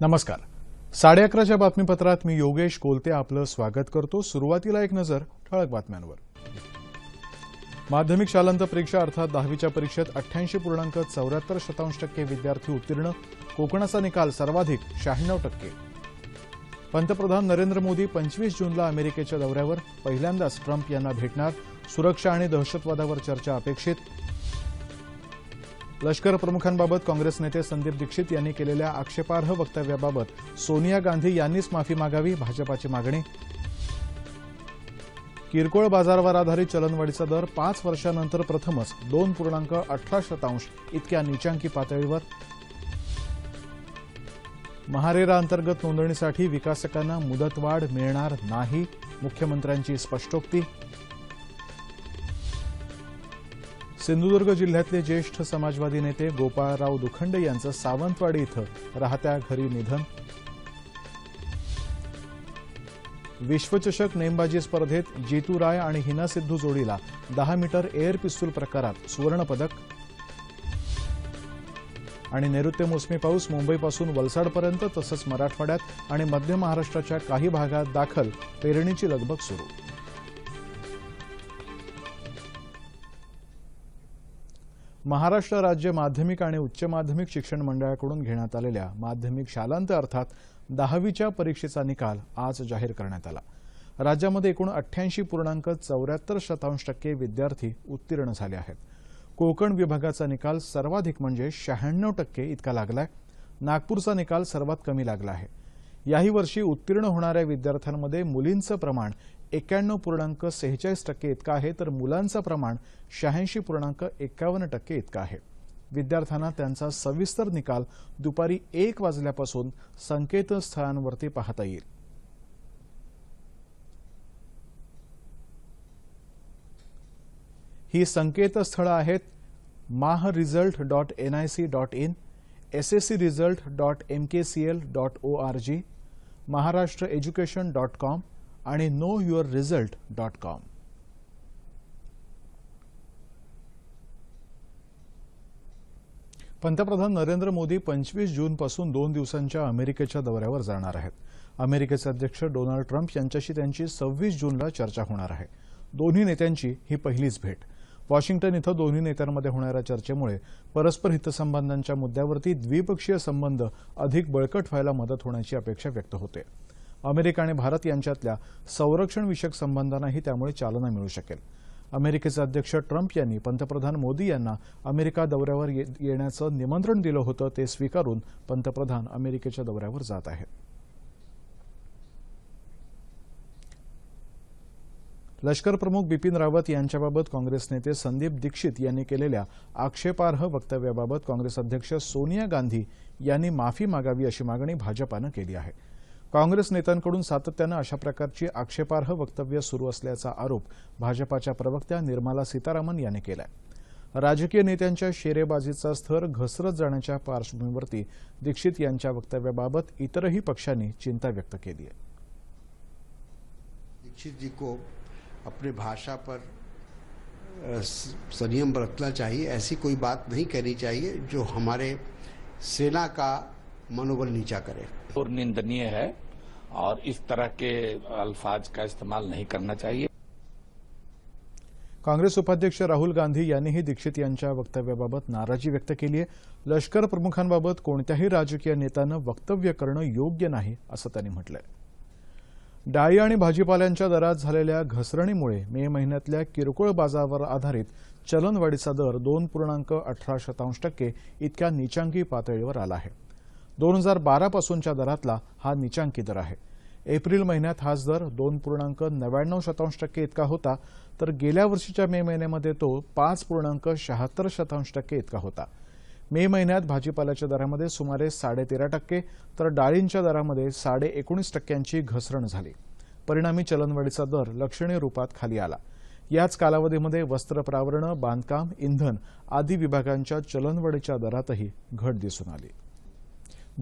नमस्कार. साडे अकराच्या बातमीपत्रात मी योगेश कोलते आपलं स्वागत करतो. सुरुवातीला एक नजर ठळक बातम्यांवर. माध्यमिक शालांत परीक्षा अर्थात दहावीच्या परीक्षेत अठ्ठ्याऐंशी पूर्णांक चौऱ्याहत्तर शतांश टक्के विद्यार्थी उत्तीर्ण. कोकणाचा निकाल सर्वाधिक शहाण्णव टक्के. पंतप्रधान नरेंद्र मोदी पंचवीस जूनला अमेरिकेच्या दौऱ्यावर. पहिल्यांदाच ट्रम्प यांना भेटणार. सुरक्षा आणि दहशतवादावर चर्चा अपेक्षित. लष्कर प्रमुखांबाबत काँग्रेस नेते संदीप दीक्षित यांनी केलेल्या आक्षेपार्ह वक्तव्याबाबत सोनिया गांधी यांनीच माफी मागावी भाजपाची मागणी. किरकोळ बाजारावर आधारित चलनवाढीचा दर पाच वर्षानंतर प्रथमच दोन पूर्णांक अठरा शतांश इतक्या निचांकी पातळीवर. महारेरा अंतर्गत नोंदणीसाठी विकासकांना मुदतवाढ मिळणार नाही मुख्यमंत्र्यांची स्पष्टोक्ती. सिंधुदुर्ग जिल्ह्यातले ज्येष्ठ समाजवादी नेते गोपाळराव दुखंडे यांचं सावंतवाडी इथं राहत्या घरी निधन. विश्वचषक नेमबाजी स्पर्धेत जीतू राय आणि हिना सिद्धू जोडीला दहा मीटर एअर पिस्तूल प्रकारात सुवर्णपदक. आणि नैऋत्य मोसमी पाऊस मुंबईपासून वलसाडपर्यंत तसंच मराठवाड्यात आणि मध्य महाराष्ट्राच्या काही भागात दाखल पेरणीची लगबग सुरू. महाराष्ट्र राज्य माध्यमिक आणि उच्च माध्यमिक शिक्षण मंडळाकडून घेण्यात आलेल्या माध्यमिक शालांत अर्थात दहावीच्या परीक्षेचा निकाल आज जाहीर करण्यात आला. राज्यामध्ये एकूण अठ्ठ्याऐंशी पूर्णांक चौऱ्याहत्तर शतांश टक्के विद्यार्थी उत्तीर्ण झाले आहेत. कोकण विभागाचा निकाल सर्वाधिक म्हणजे शहाण्णव टक्के इतका लागलाय. नागपूरचा निकाल सर्वात कमी लागला आहे. याही वर्षी उत्तीर्ण होणाऱ्या विद्यार्थ्यांमध्ये मुलींचं प्रमाण एक्क्याण्णव पूर्णांक सेहेचाळीस टक्के इतका आहे तर मुलांचं प्रमाण शहाऐंशी पूर्णांक एक्कावन्न टक्के इतकं आहे. विद्यार्थ्यांना त्यांचा सविस्तर निकाल दुपारी एक वाजल्यापासून संकेतस्थळांवरती पाहता येईल. ही संकेतस्थळं आहेत mah result dot N I C dot in S S C result dot M K C L dot O R G Maharashtra education dot com आणि know your result dot com पंतप्रधान नरेंद्र मोदी पंचवीस जूनपासून दोन दिवसांच्या अमेरिकेच्या दौऱ्यावर जाणार आहेत. अमेरिकेचे अध्यक्ष डोनाल्ड ट्रम्प यांच्याशी त्यांची सव्वीस जूनला चर्चा होणार आहे. दोन्ही नेत्यांची ही पहिलीच भेट. वॉशिंग्टन इथं दोन्ही नेत्यांमध्ये होणाऱ्या चर्चेमुळे परस्पर हितसंबंधांच्या मुद्द्यावरती द्विपक्षीय संबंध अधिक बळकट व्हायला मदत होण्याची अपेक्षा व्यक्त होते. अमेरिका आणि भारत यांच्यातल्या संरक्षणविषयक संबंधांनाही त्यामुळे चालना मिळू शकेल. अमेरिकेचे अध्यक्ष ट्रम्प यांनी पंतप्रधान मोदी यांना अमेरिका दौऱ्यावर येण्याचं निमंत्रण दिलं होतं ते स्वीकारून पंतप्रधान अमेरिकेच्या दौऱ्यावर जात आहेत. लष्कर प्रमुख बिपिन रावत यांच्याबाबत काँग्रेस नेते संदीप दीक्षित यांनी केलेल्या आक्षेपार्ह वक्तव्याबाबत काँग्रेस अध्यक्ष सोनिया गांधी यांनी माफी मागावी अशी मागणी भाजपानं केली आहे. काँग्रेस नेत्यांकडून सातत्यानं अशा प्रकारची आक्षेपार्ह वक्तव्य सुरू असल्याचा आरोप भाजपाच्या प्रवक्त्या निर्मला सीतारामन यांनी केलाय. राजकीय नेत्यांच्या शेरेबाजीचा स्तर घसरत जाण्याच्या पार्श्वभूमीवरती दीक्षित यांच्या वक्तव्याबाबत इतरही पक्षांनी चिंता व्यक्त केली आहे. दीक्षित जी को अपने भाषा पर संयम बरतना चाहिए ऐसी कोई बात नहीं कहनी चाहिए जो हमारे सेना का मनोबल नीचा करे। और निंदनीय है और इस तरह के अल्फाज का इस्तेमाल नहीं करना चाहिए। काँग्रेस उपाध्यक्ष राहुल गांधी यांनीही दीक्षित यांच्या वक्तव्याबाबत नाराजी व्यक्त केली आहे. लष्कर प्रमुखांबाबत कोणत्याही राजकीय नेत्यानं वक्तव्य करणं योग्य नाही असं त्यांनी म्हटलंय. डाळी आणि भाजीपाल्यांच्या दरात झालेल्या घसरणीमुळे मे महिन्यातल्या किरकोळ बाजारावर आधारित चलनवाढीचा दर दोन पूर्णांक अठरा शतांश टक्के इतक्या निचांकी पातळीवर आला आहे. दोन हजार बारापासूनच्या दरातला हा निचांकी दर आहे. एप्रिल महिन्यात हाच दर दोन पूर्णांक नव्याण्णव शतांश टक्के इतका होता तर गेल्या वर्षीच्या मे महिन्यामध्ये तो पाच पूर्णांक शहात्तर शतांश टक्के इतका होता. मे महिन्यात भाजीपाल्याच्या दरामध्ये सुमारे साडेतेरा टक्के तर डाळींच्या दरामध्ये साडे एकोणीस टक्क्यांची घसरण झाली. परिणामी चलनवाढीचा दर लक्षणीय रूपात खाली आला. याच कालावधीमध्ये वस्त्रप्रावरणं बांधकाम इंधन आदी विभागांच्या चलनवाढीच्या दरातही घट दिसून आली.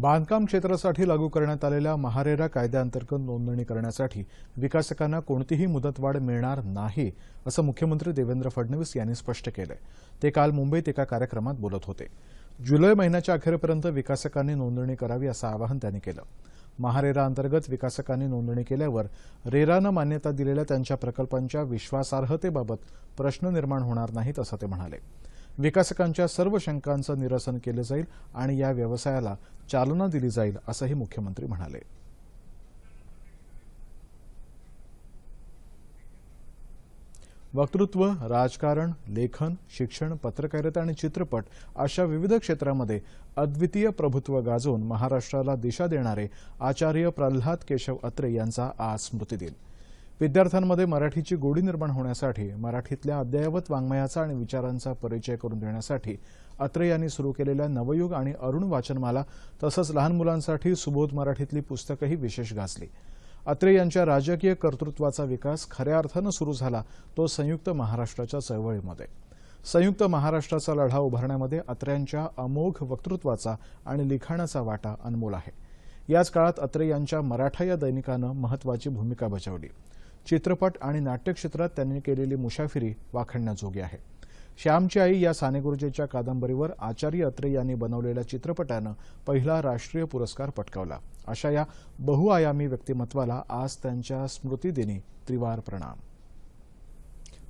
बांधकाम क्षेत्रासाठी लागू करण्यात आलेल्या महारेरा कायद्याअंतर्गत नोंदणी करण्यासाठी विकासकांना कोणतीही मुदतवाढ मिळणार नाही असं मुख्यमंत्री देवेंद्र फडणवीस यांनी स्पष्ट केलंय. ते काल मुंबईत एका कार्यक्रमात बोलत होते. जुलै महिन्याच्या अखेरपर्यंत विकासकांनी नोंदणी करावी असं आवाहन त्यांनी केलं. महारेरा अंतर्गत विकासकांनी नोंदणी केल्यावर रेरानं मान्यता दिलेल्या त्यांच्या प्रकल्पांच्या विश्वासार्हतेबाबत प्रश्न निर्माण होणार नाहीत असं ते म्हणाले. विकासकांच्या सर्व शंकांचं निरसन केलं जाईल आणि या व्यवसायाला चालना दिली जाईल असंही मुख्यमंत्री म्हणाले. वक्तृत्व राजकारण लेखन शिक्षण पत्रकारिता आणि चित्रपट अशा विविध क्षेत्रामध्ये अद्वितीय प्रभुत्व गाजवून महाराष्ट्राला दिशा देणारे आचार्य प्रल्हाद केशव अत्रे यांचा आज स्मृतिदिन. विद्यार्थ्यांमध्ये मराठीची गोडी निर्माण होण्यासाठी मराठीतल्या अद्ययावत वाङ्मयाचा आणि विचारांचा परिचय करून देण्यासाठी अत्रे यांनी सुरू केलेल्या नवयुग आणि अरुण वाचनमाला तसंच लहान मुलांसाठी सुबोध मराठीतली पुस्तकंही विशेष गाजली. अत्रे यांच्या राजकीय कर्तृत्वाचा विकास खऱ्या अर्थानं सुरू झाला तो संयुक्त महाराष्ट्राच्या चळवळीमध्ये. संयुक्त महाराष्ट्राचा लढा उभारण्यामध्ये अत्र्यांच्या अमोघ वक्तृत्वाचा आणि लिखाणाचा वाटा अनमोल आहे. याच काळात अत्रे यांच्या मराठा या दैनिकानं महत्वाची भूमिका बजावली. चित्रपट आणि नाट्य क्षेत्रात त्यांनी केलेली मुसाफिरी वाखणण्याजोगी आहे. श्यामची आई या सानेगुरुजीच्या कादंबरीवर आचार्य अत्रे यांनी बनवलेल्या चित्रपटानं पहिला राष्ट्रीय पुरस्कार पटकावला. अशा या बहुआयामी व्यक्तिमत्वाला आज त्यांच्या स्मृतिदिनी त्रिवार प्रणाम.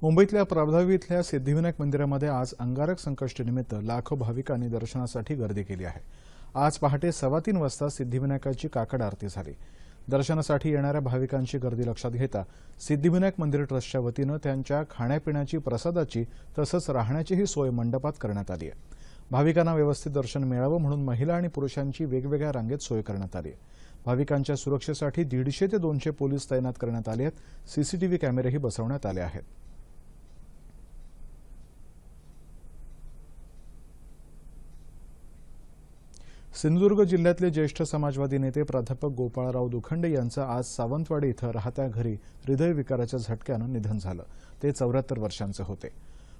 मुंबईतल्या प्रभावी इथल्या सिद्धिविनायक मंदिरामध्ये आज अंगारक संकष्टीनिमित्त लाखो भाविकांनी दर्शनासाठी गर्दी केली आहे. आज पहाटे सव्वा तीन वाजता सिद्धिविनायकाची काकड आरती झाली. दर्शनासाठी येणाऱ्या भाविकांची गर्दी लक्षात घेता सिद्धिविनायक मंदिर ट्रस्टच्या वतीनं त्यांच्या खाण्यापिण्याची प्रसादाची तसंच राहण्याचीही सोय मंडपात करण्यात आली आहे. भाविकांना व्यवस्थित दर्शन मिळावं म्हणून महिला आणि पुरुषांची वेगवेगळ्या रांगेत सोय करण्यात आली आहे. भाविकांच्या सुरक्षेसाठी दीडशे ते दोनशे पोलीस तैनात करण्यात आले आहेत. सीसीटीव्ही कॅमेरेही बसवण्यात आले आहेत. सिंधुदुर्ग जिल्ह्यातले ज्येष्ठ समाजवादी नेते प्राध्यापक गोपाळराव दुखंडे यांचं आज सावंतवाडी इथं राहत्या घरी हृदयविकाराच्या झटक्यानं निधन झालं. ते चौऱ्याहत्तर वर्षांचे होते.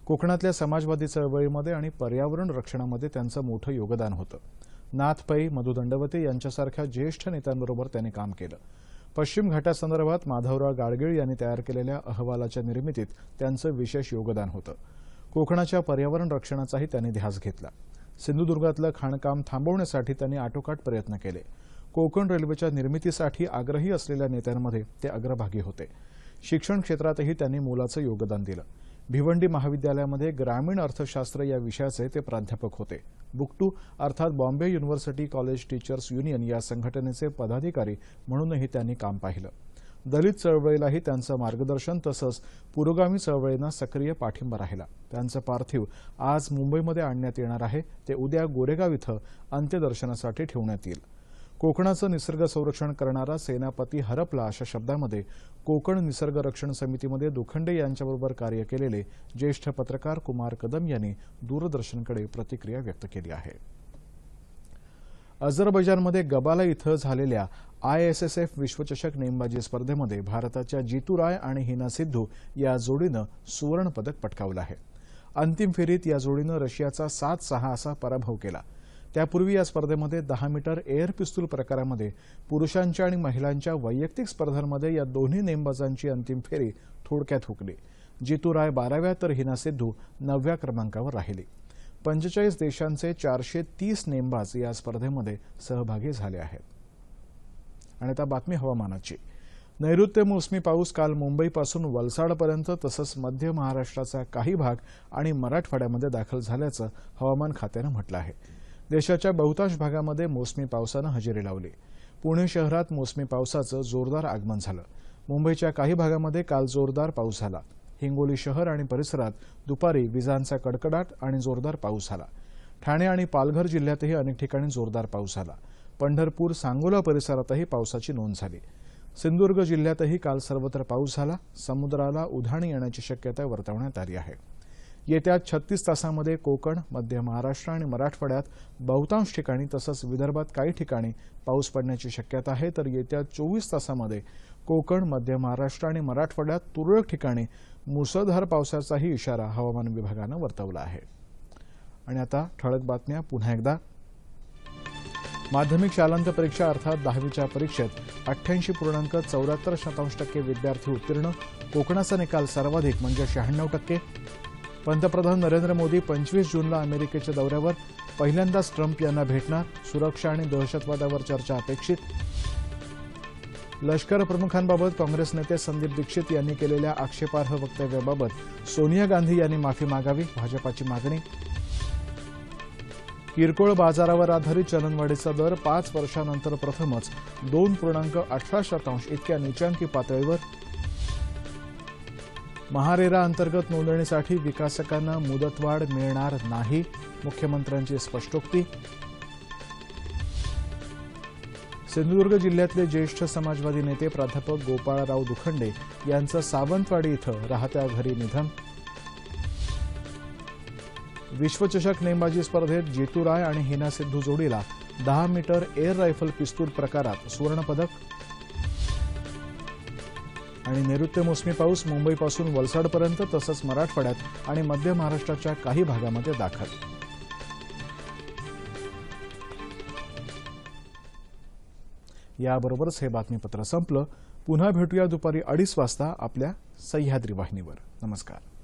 कोकणातल्या समाजवादी चळवळीमध्ये आणि पर्यावरण रक्षणामध्ये त्यांचं मोठं योगदान होतं. नाथ पै मधु दंडवते यांच्यासारख्या ज्येष्ठ नेत्यांबरोबर त्यांनी काम केलं. पश्चिम घाटासंदर्भात माधवराव गाडगीळ यांनी तयार केलेल्या अहवालाच्या निर्मितीत त्यांचं विशेष योगदान होतं. कोकणाच्या पर्यावरण रक्षणाचाही त्यांनी ध्यास घेतला. सिंधुदुर्गातलं खाणकाम थांबवण्यासाठी त्यांनी आटोकाट प्रयत्न केले. कोकण रेल्वेच्या निर्मितीसाठी आग्रही असलेल्या नेत्यांमध्ये ते अग्रभागी होते. शिक्षण क्षेत्रातही त्यांनी मोलाचं योगदान दिलं. भिवंडी महाविद्यालयामध्ये ग्रामीण अर्थशास्त्र या विषयाचे ते प्राध्यापक होते. बुकटू अर्थात Bombay university college teachers union या संघटनेचे पदाधिकारी म्हणूनही त्यांनी काम पाहिलं. दलित चळवळीलाही त्यांचं मार्गदर्शन तसंच पुरोगामी चळवळींना सक्रिय पाठिंबा राहिला. त्यांचं पार्थिव आज मुंबईमध्ये आणण्यात येणार आहे. ते उद्या गोरेगाव इथं अंत्यदर्शनासाठी ठेवण्यात येईल. कोकणाचं निसर्ग संरक्षण करणारा सेनापती हरपला अशा शब्दामध्ये कोकण निसर्ग रक्षण समितीमध्ये दुखंडे यांच्याबरोबर कार्य केलेले ज्येष्ठ पत्रकार कुमार कदम यांनी दूरदर्शनकडे प्रतिक्रिया व्यक्त केली आहे. अझरबैजानमध्ये गबाला इथं झालेल्या आयएसएसएफ विश्वचषक नेमबाजी स्पर्धेमध्ये भारताच्या जितू राय आणि हिना सिद्धू या जोडीनं सुवर्णपदक पटकावलं आहे. अंतिम फेरीत या जोडीनं रशियाचा सात सहा असा पराभव केला. त्यापूर्वी या स्पर्धेमध्ये दहा मीटर एअर पिस्तूल प्रकारामध्ये पुरुषांच्या आणि महिलांच्या वैयक्तिक स्पर्धांमध्ये या दोन्ही नेमबाजांची अंतिम फेरी थोडक्यात हुकली. जितू राय बाराव्या तर हिना सिद्धू नवव्या क्रमांकावर राहिली. पंचेचाळीस देशांचे चारशे तीस नेमबाज या स्पर्धेमध्ये सहभागी झाले आहेत. आणि आता बातमी हवामानाची. नैऋत्य मोसमी पाऊस काल मुंबईपासून वलसाडपर्यंत तसंच मध्य महाराष्ट्राचा काही भाग आणि मराठवाड्यामध्ये दाखल झाल्याचं हवामान खात्यानं म्हटलं आहे. देशाच्या बहुतांश भागामध्ये मोसमी पावसानं हजेरी लावली. पुणे शहरात मोसमी पावसाचं जोरदार आगमन झालं. मुंबईच्या काही भागामध्ये काल जोरदार पाऊस झाला. हिंगोली शहर आणि परिसरात दुपारी विजांचा कडकडाट आणि जोरदार पाऊस झाला. ठाणे आणि पालघर जिल्ह्यातही अनेक ठिकाणी जोरदार पाऊस झाला. पंढरपूर सांगोला परिसरातही पावसाची नोंद झाली. सिंधुदुर्ग जिल्ह्यातही काल सर्वत्र पाऊस झाला. समुद्राला उधाणी येण्याची शक्यता वर्तवण्यात आली आहे. येत्या छत्तीस तासांमध्ये कोकण मध्य महाराष्ट्र आणि मराठवाड्यात बहुतांश ठिकाणी तसंच विदर्भात काही ठिकाणी पाऊस पडण्याची शक्यता आहे. तर येत्या चोवीस तासांमध्ये कोकण मध्य महाराष्ट्र आणि मराठवाड्यात तुरळक ठिकाणी मुसळधार पावसाचाही इशारा हवामान विभागानं वर्तवला आहे. आणि आता ठळक बातम्या पुन्हा एकदा. माध्यमिक शालांत परीक्षा अर्थात दहावीच्या परीक्षेत अठ्ठ्याऐंशी पूर्णांक चौऱ्याहत्तर शतांश टक्के विद्यार्थी उत्तीर्ण. कोकणाचा निकाल सर्वाधिक म्हणजे शहाण्णव टक्के. पंतप्रधान नरेंद्र मोदी पंचवीस जूनला अमेरिकेच्या दौऱ्यावर. पहिल्यांदाच ट्रम्प यांना भेटणार सुरक्षा आणि दहशतवादावर चर्चा अपेक्षित. लष्कर प्रमुखांबाबत काँग्रेस नेते संदीप दीक्षित यांनी केलेल्या आक्षेपार्ह वक्तव्याबाबत सोनिया गांधी यांनी माफी मागावी भाजपाची मागणी. किरकोळ बाजारावर आधारित चलनवाढीचा दर पाच वर्षानंतर प्रथमच दोन पूर्णांक अठरा शतांश इतक्या निचांकी पातळीवर. महारेरा अंतर्गत नोंदणीसाठी विकासकांना मुदतवाढ मिळणार नाही मुख्यमंत्र्यांची स्पष्टोक्ती. सिंधुदुर्ग जिल्ह्यातले ज्येष्ठ समाजवादी नेते प्राध्यापक गोपाळराव दुखंडे यांचं सावंतवाडी इथं राहत्या घरी निधन. विश्वचषक नेमबाजी स्पर्धेत जेतू राय आणि हिना सिद्धू जोडीला दहा मीटर एअर रायफल पिस्तूल प्रकारात सुवर्णपदक. आणि नैऋत्य मोसमी पाऊस मुंबईपासून वलसाडपर्यंत तसंच मराठवाड्यात आणि मध्य महाराष्ट्राच्या काही भागामध्ये दाखल. याबरोबरच हे बातमीपत्र संपलं. पुन्हा भेटूया दुपारी अडीच वाजता आपल्या सह्याद्री वाहिनीवर. नमस्कार.